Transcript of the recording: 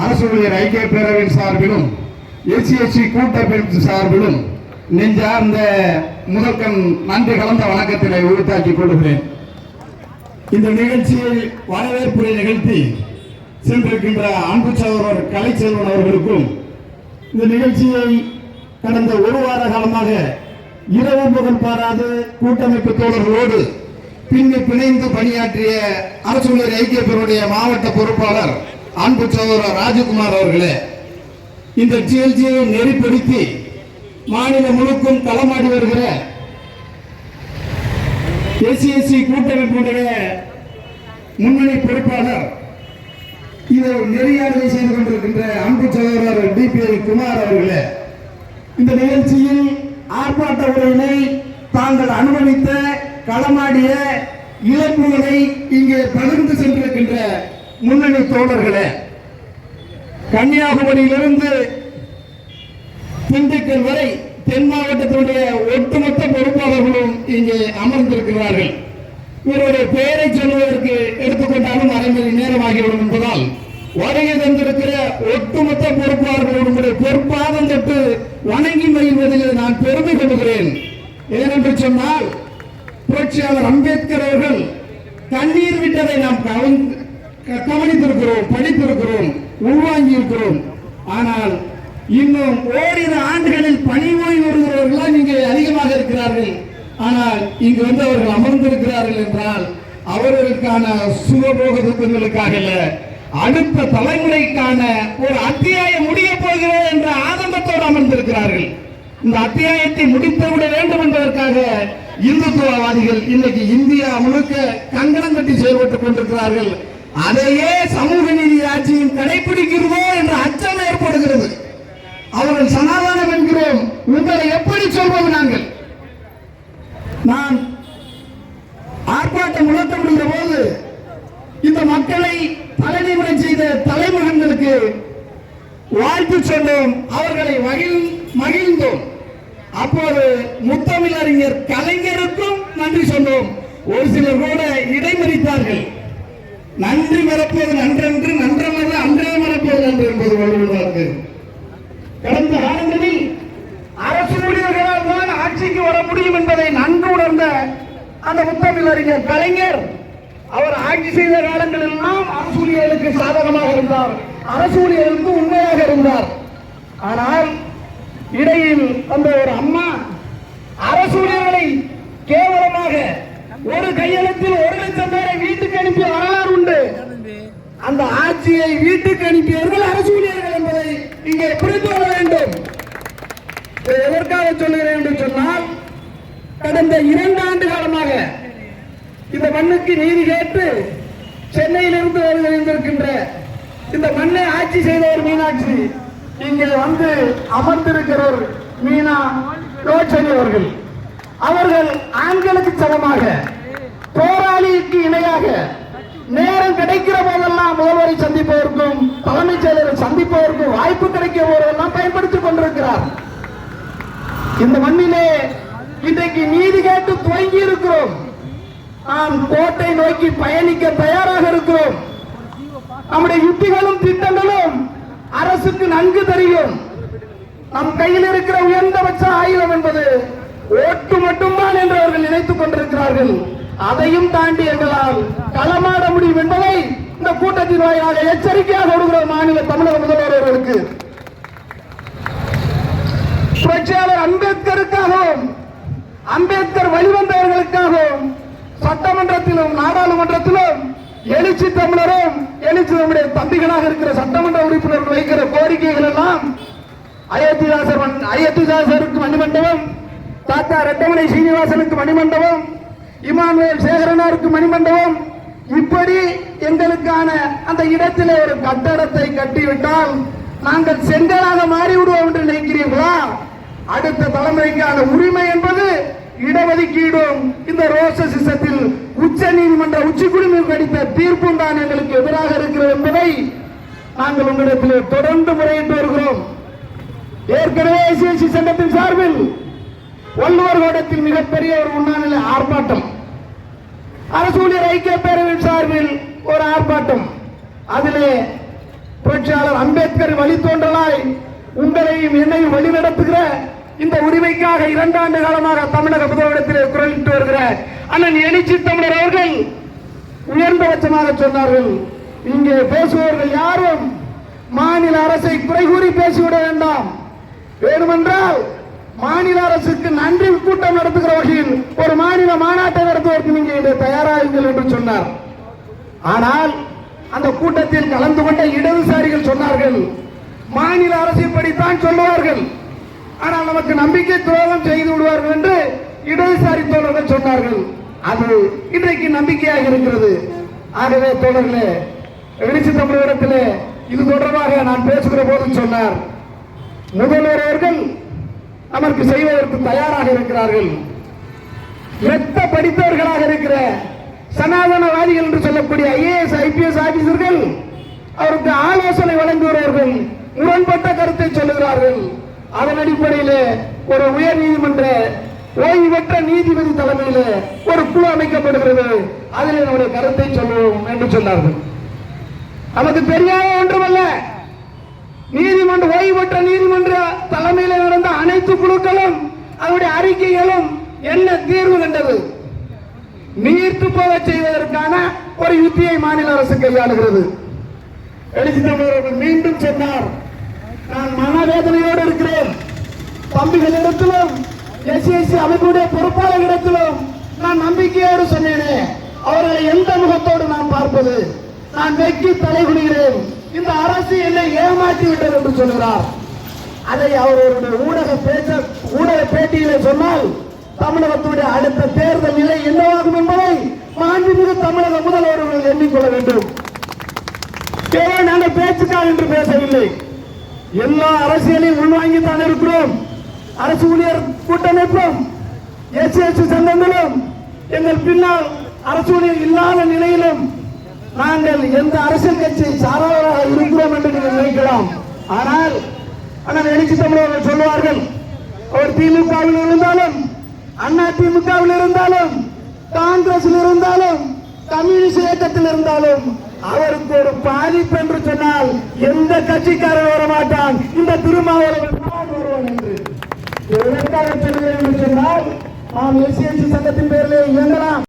அரசு ஊழியர் ஐக்கிய பேரவையின் சார்பிலும் எஸ்சிஎஸ்சி எஸ்சி கூட்டமைப்பு சார்பிலும் நெஞ்சார்ந்த முதற்கண் நன்றி கலந்த வணக்கத்தினை உறுத்தாக்கிக் கொள்கிறேன். இந்த நிகழ்ச்சியை வரவேற்புரை நிகழ்த்தி சென்றிருக்கின்ற அன்பு சகோதரர் கலைச்செல்வன் அவர்களுக்கும் இந்த நிகழ்ச்சியை கடந்த ஒரு வார காலமாக இரவு பகல் பாராது கூட்டமைப்பு தோழர்களோடு பின்னி பிணைந்து பணியாற்றிய அரசு ஊழியர் ஐக்கிய பேருடைய மாவட்ட பொறுப்பாளர் அன்பு சகோதரர் ராஜகுமார் அவர்களே இந்த ஜிஎல்ஜியை நெறிப்படுத்தி மாநிலம் முழுக்கும் களமாடி வருகிற எஸ்சிஎஸ்சி கூட்டமைப்புடைய முன்னணி பொறுப்பாளர் இதை நெறியாளரை செய்து கொண்டிருக்கின்ற அன்பு சகோதரர் டிபிஐ குமார் அவர்களே இந்த நிகழ்ச்சியில் ஆர்ப்பாட்ட உரையினை தாங்கள் அனுபவித்த களமாடிய இழப்புகளை இங்கே பகிர்ந்து சென்றிருக்கின்ற முன்னணி தோழர்களே கன்னியாகுமரியிலிருந்து திண்டுக்கல் வரை தென் மாவட்டத்தினுடைய ஒட்டுமொத்த பொறுப்பாளர்களும் இங்கே அமர்ந்திருக்கிறார்கள். இவருடைய பெயரை சொல்வதற்கு எடுத்துக்கொண்டாலும் அரை மணி நேரமாகிவிடும் என்பதால் வருகை தந்திருக்கிற ஒட்டுமொத்த பொறுப்பாளர்களுடைய பொறுப்பாதம் தொட்டு வணங்கி மகிழ்வதில் நான் பெருமை கொள்கிறேன். ஏனென்று சொன்னால் புரட்சியாளர் அம்பேத்கர் அவர்கள் கண்ணீர் விட்டதை நாம் கவனித்திருக்கிறோம் படித்திருக்கிறோம் உள்வாங்கி இருக்கிறோம் ஆனால் இன்னும் ஓரிரு ஆண்டுகளில் பணி ஓய்வு வருகிறவர்கள் இங்கே அதிகமாக இருக்கிறார்கள். ஆனால் இங்கு வந்து அவர்கள் அமர்ந்திருக்கிறார்கள் என்றால் அவர்களுக்கான சுகபோக துக்கங்களுக்காக அல்ல அடுத்த தலைமுறைக்கான ஒரு அத்தியாயம் முடிய போகிறது என்ற ஆதங்கத்தோடு அமர்ந்திருக்கிறார்கள். இந்த அத்தியாயத்தை முடித்துவிட வேண்டும் என்பதற்காக இந்துத்துவவாதிகள் இன்னைக்கு இந்தியா முழுக்க கங்கணம் கட்டி செயல்பட்டுக் கொண்டிருக்கிறார்கள். அதையே சமூக நீதி ஆட்சியும் கடைபிடிக்கிறதோ என்ற அச்சம் ஏற்படுகிறது. அவர்கள் சனாதானம் என்கிறோம். உங்களை எப்படி சொல்வது நாங்கள்? நான் ஆர்ப்பாட்டம் முழக்கப்படுகிற போது இந்த மக்களை தலைநிமுறை செய்த தலைமகன்களுக்கு வாழ்த்து சொன்னோம். அவர்களை மகிழ் மகிழ்ந்தோம். அப்போது முத்தமிழறிஞர் கலைஞருக்கும் நன்றி சொன்னோம். ஒரு சிலர் கூட இடைமறித்தார்கள். நன்றி மறப்பது நன்றென்று நன்றமல்ல அன்றே மறப்பது நன்று என்பது வள்ளுவருக்கு கடந்த காலங்களில் அரசு ஊழியர்களால் தான் ஆட்சிக்கு வர முடியும் என்பதை நன்கு உணர்ந்த அந்த முத்தமிழறிஞர் கலைஞர் அவர் ஆட்சி செய்த காலங்களில் எல்லாம் அரசு ஊழியர்களுக்கு சாதகமாக இருந்தார். அரசு ஊழியர்களுக்கு உண்மையாக இருந்தார். ஆனால் இடையில் அந்த ஒரு அம்மா அரசு ஊழியர்களை கேவலமாக ஒரு கையெழுத்தில் அந்த ஆட்சியை வீட்டுக்கு அனுப்பியவர்கள் அரசு ஊழியர்கள் என்பதை நீங்கள் புரிந்து கொள்ள வேண்டும். எதற்காக சொல்லுகிறேன் என்று சொன்னால் கடந்த இரண்டு ஆண்டு காலமாக இந்த மண்ணுக்கு நீதி கேட்டு சென்னையிலிருந்து வருகின்றிருக்கின்ற இந்த மண்ணை ஆட்சி செய்தவர் மீனாட்சி இங்கே வந்து அமர்ந்திருக்கிறவர் மீனா ரோச்சனி அவர்கள். அவர்கள் ஆண்களுக்கு சமமாக போராளிக்கு இணையாக நேரம் கிடைக்கிற போதெல்லாம் முதல்வரை சந்திப்பதற்கும் தலைமைச் செயலரை சந்திப்பதற்கும் வாய்ப்பு கிடைக்கிற போதெல்லாம் பயன்படுத்திக் கொண்டிருக்கிறார். இந்த மண்ணிலே இன்றைக்கு நீதி கேட்டு துவங்கி இருக்கிறோம். நாம் கோட்டை நோக்கி பயணிக்க தயாராக இருக்கிறோம். நம்முடைய யுக்திகளும் திட்டங்களும் அரசுக்கு நன்கு தெரியும். நம் கையில் இருக்கிற உயர்ந்தபட்ச ஆயுதம் என்பது ஓட்டு மட்டும்தான் என்று அவர்கள் நினைத்துக் கொண்டிருக்கிறார்கள். அதையும் தாண்டி எங்களால் களமாட முடியும் என்பதை இந்த கூட்டத்தின் வாயிலாக எச்சரிக்கையாக கொடுக்கிற மாநில தமிழக முதல்வர் அவர்களுக்கு. புரட்சியாளர் அம்பேத்கருக்காகவும் அம்பேத்கர் வழிவந்தவர்களுக்காகவும் சட்டமன்றத்திலும் நாடாளுமன்றத்திலும் எழுச்சி தமிழரும் எழுச்சி நம்முடைய தம்பிகளாக இருக்கிற சட்டமன்ற உறுப்பினர்கள் வைக்கிற கோரிக்கைகள் எல்லாம் அயோத்திதாசர் அயோத்திதாசருக்கு மணிமண்டபம் தாத்தா ரெட்டமலை சீனிவாசனுக்கு மணிமண்டபம் இமானுவேல் சேகரனாருக்கு மணிமண்டபம். இப்படி எங்களுக்கான அந்த இடத்திலே ஒரு கட்டடத்தை கட்டிவிட்டால் நாங்கள் செங்கலாக மாறிவிடுவோம் என்று நினைக்கிறீர்களா? அடுத்த தலைமுறைக்கான உரிமை என்பது இடஒதுக்கீடும். இந்த ரோச சிசத்தில் உச்ச நீதிமன்ற உச்சக்குழுமி கடித்த தீர்ப்பும் தான் எங்களுக்கு எதிராக இருக்கிறது என்பதை நாங்கள் உங்களிடத்தில் தொடர்ந்து முறையிட்டு வருகிறோம். ஏற்கனவே ஐசிஐசி சங்கத்தின் சார்பில் வள்ளுவர் கோடத்தில் மிகப்பெரிய ஒரு உண்ணாநிலை ஆர்ப்பாட்டம். அரசு ஊழியர் ஐக்கிய பேரவையின் சார்பில் ஒரு ஆர்ப்பாட்டம். அதிலே புரட்சியாளர் அம்பேத்கர் வழித்தோன்றலாய் உங்களையும் என்னையும் வழிநடத்துகிற இந்த உரிமைக்காக இரண்டாண்டு காலமாக தமிழக முதலிடத்திலே குரலிட்டு வருகிற அண்ணன் எழுச்சி தமிழர் அவர்கள் உயர்ந்தபட்சமாக சொன்னார்கள். இங்கே பேசுபவர்கள் யாரும் மாநில அரசை குறை கூறி பேசிவிட வேண்டாம். வேண்டுமென்றால் மாநில அரசுக்கு நன்றி கூட்டம் நடத்துகிற வகையில் ஒரு மாநில மாநாட்டை நடத்துவதற்கு நீங்க இதை தயாராகுங்கள் என்று சொன்னார். ஆனால் அந்த கூட்டத்தில் கலந்து கொண்ட இடதுசாரிகள் சொன்னார்கள் மாநில அரசு படித்தான் சொல்லுவார்கள். ஆனால் நமக்கு நம்பிக்கை துரோகம் செய்து விடுவார்கள் என்று இடதுசாரி தோழர்கள் சொன்னார்கள். அது இன்றைக்கு நம்பிக்கையாக இருக்கிறது. ஆகவே தோழர்களே எழுச்சி தமிழகத்திலே இது தொடர்பாக நான் பேசுகிற போது சொன்னார் முதல்வர் அவர்கள் நமக்கு செய்வதற்கு தயாராக இருக்கிறார்கள். மெத்த படித்தவர்களாக இருக்கிற சனாதனவாதிகள் என்று சொல்லக்கூடிய ஐஏஎஸ் ஐபிஎஸ் ஆபீசர்கள் அவருக்கு ஆலோசனை வழங்குகிறவர்கள் முரண்பட்ட கருத்தை சொல்லுகிறார்கள். அதன் அடிப்படையில் ஒரு உயர் நீதிமன்ற ஓய்வு பெற்ற நீதிபதி தலைமையில் ஒரு குழு அமைக்கப்படுகிறது. அதில் என்னுடைய கருத்தை சொல்லுவோம் என்று சொன்னார்கள். நமக்கு தெரியாத ஒன்றுமல்ல. நீதிமன்ற ஓய்வு பெற்ற நீதிமன்ற தலைமையில் நடந்த அனைத்து குழுக்களும் அவருடைய அறிக்கைகளும் என்ன தீர்வு கண்டது? நீர்த்து போக செய்வதற்கான ஒரு யுத்தியை மாநில அரசு கையாளுகிறது. எழுச்சி மீண்டும் சொன்னார் நான் மனவேதனையோடு இருக்கிறேன். தம்பிகளிடத்திலும் எஸ்சிஎஸ்சி அமைப்புடைய பொறுப்பாளர்களிடத்திலும் நான் நம்பிக்கையோடு சொன்னேனே. அவர்களை எந்த முகத்தோடு நான் பார்ப்பது? நான் வெக்கி தலைகுனிகிறேன் இந்த அரசு என்னை ஏமாற்றி விட்டது என்று சொல்கிறார். அதை அவருடைய ஊடக பேச்ச ஊடக பேட்டியிலே சொன்னால் தமிழகத்துடைய அடுத்த தேர்தல் நிலை என்னவாகும் என்பதை மாண்புமிகு தமிழக முதல்வர்கள் எண்ணிக்கொள்ள வேண்டும். ஏதோ நாங்கள் பேச்சுக்காக என்று பேசவில்லை? எல்லா அரசியலையும் உள்வாங்கித்தான் இருக்கிறோம். அரசு ஊழியர் கூட்டமைப்பும் எஸ் எஸ் சங்கங்களும் எங்கள் பின்னால் அரசு ஊழியர் இல்லாத நிலை நாங்கள் எந்த அரசியல் கட்சி சாராதவராக இருக்கிறோம் என்று நீங்கள் நினைக்கலாம். ஆனால் ஆனால் எழுச்சி தமிழர்கள் சொல்லுவார்கள் அவர் திமுகவில் இருந்தாலும் அண்ணா திமுகவில் இருந்தாலும் காங்கிரஸில் இருந்தாலும் கம்யூனிஸ்ட் இயக்கத்தில் இருந்தாலும் அவருக்கு ஒரு பாதிப்பு என்று சொன்னால் எந்த கட்சிக்காரன் வர மாட்டான். இந்த திருமாவளவன் வருவான் என்று. எதற்காக சொல்கிறேன் என்று சொன்னால் நாம் எஸ்சிஎஸ்சி சங்கத்தின் பேரிலே இயங்கலாம்.